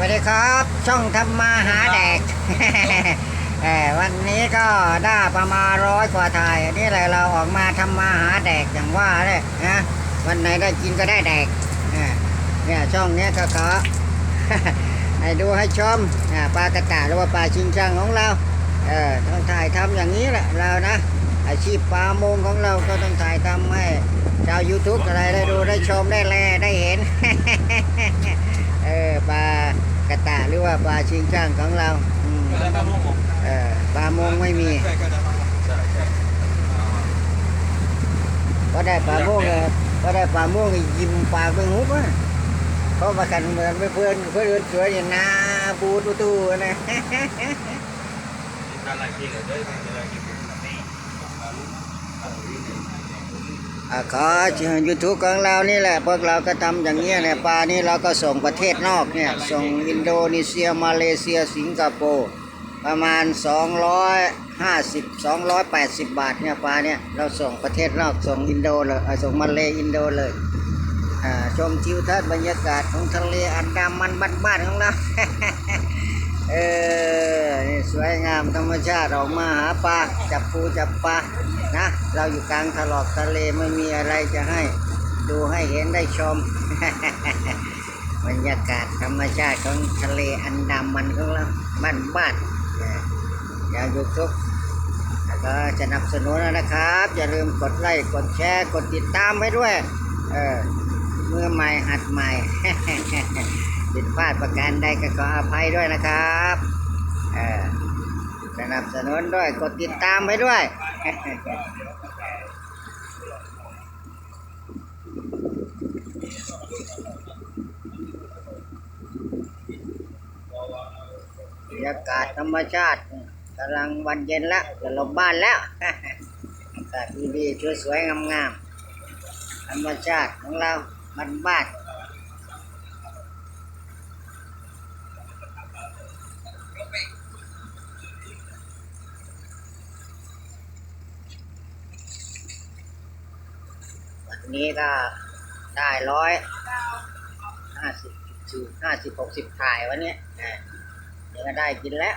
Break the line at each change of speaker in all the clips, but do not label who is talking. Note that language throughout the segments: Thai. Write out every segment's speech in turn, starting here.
วัสดีครับ ช่องทำมาหาแดกเออวันนี้ก็ได้ประมาณร้อยกว่าถ่ายอันนี้แหละเราออกมาทำมาหาแดกอย่างว่าเลยนะวันไหนได้กินก็ได้แดกเนี่ยช่องเนี้ยก็ขอให้ดูให้ชมปลากระตาหรือว่าปลาชิงช่างของเราเออต้องถ่ายทำอย่างนี้แหละเรานะอาชีพปลาโมงของเราก็ต้องถ่ายทำให้ชาว YouTube อะไรได้ดูได้ชมได้แลได้เห็น เออปลา กระตาหรือว่าปลาชิงช่างของเราอืมเออปลาโมงไม่มีก็ได้ปลาโมงเลยก็ได้ปลาโมงยิ้มปากเป็นหุบอะเพราะมากันเหมือนเพื่อนเพื่อนเพื่อนสวยอย่างนาบูตูตูนะ อ่า ขอยูทูบของเรานี่แหละพวกเราก็ทำอย่างนี้ยเนี่ยปลานี่เราก็ส่งประเทศนอกเนี่ยส่งอินโดนีเซียมาเลเซียสิงคโปร์ประมาณ 250 280 บาทเนี่ยปลาเนี่ยเราส่งประเทศนอกส่งอินโดเลยส่งมาเลอินโดเลยอ่าชมทิวทัศน์บรรยากาศของทะเลอันดามันบ้านๆของเรา เออนี่สวยงามธรรมชาติออกมาหาปลาจับปูจับปลานะ เราอยู่กลางทะลอกทะเลไม่มีอะไรจะให้ดูให้เห็นได้ชม บรรยากาศธรรมชาติของทะเลอันดามันของเราบ้านบ้านอย่าหยุดทุกแล้วก็จะนำสนุนนะครับ อย่าลืมกดไลค์กดแชร์กดติดตามไว้ด้วย เออมือใหม่หัดใหม่ ผิดพลาดประการใดก็ขออภัยด้วยนะครับเสนับสนุนด้วยกดติดตามไว้ด้วยบรรยากาศธรรมชาติกำลังวันเย็นแล้วจะลงบ้านแล้วอากาศดีๆสวยๆงามๆธรรมชาติของเราบ้านบ้าน นี้ก็ได้ร้อยห้าสิบสี่ห้าสิบหกสิบถ่ายวันนี้เดี๋ยวก็ได้กินแล้ว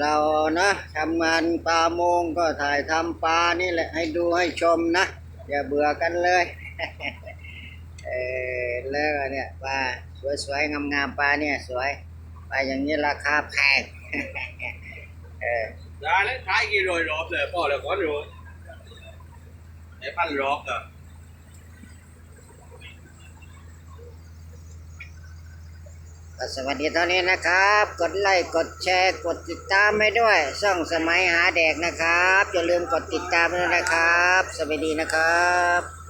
เรานะทำงานปลาโมงก็ถ่ายทำปลานี่แหละให้ดูให้ชมนะ อย่าเบื่อกันเลยเออแล้วเนี่ยปลาสวยๆงามๆปลาเนี่ยสวยปลาอย่างนี้ราคาแพงเออ
ได้แล้วท้ายกี่โรยรอบเลยพ่อเลยก้อนโรยไอ้พันรอบอะ
ก็สวัสดีเท่านี้นะครับ กดไลค์กดแชร์กดติดตามให้ด้วยช่องสมัยหาแดกนะครับอย่าลืมกดติดตามด้วยนะครับ สวัสดีนะครับ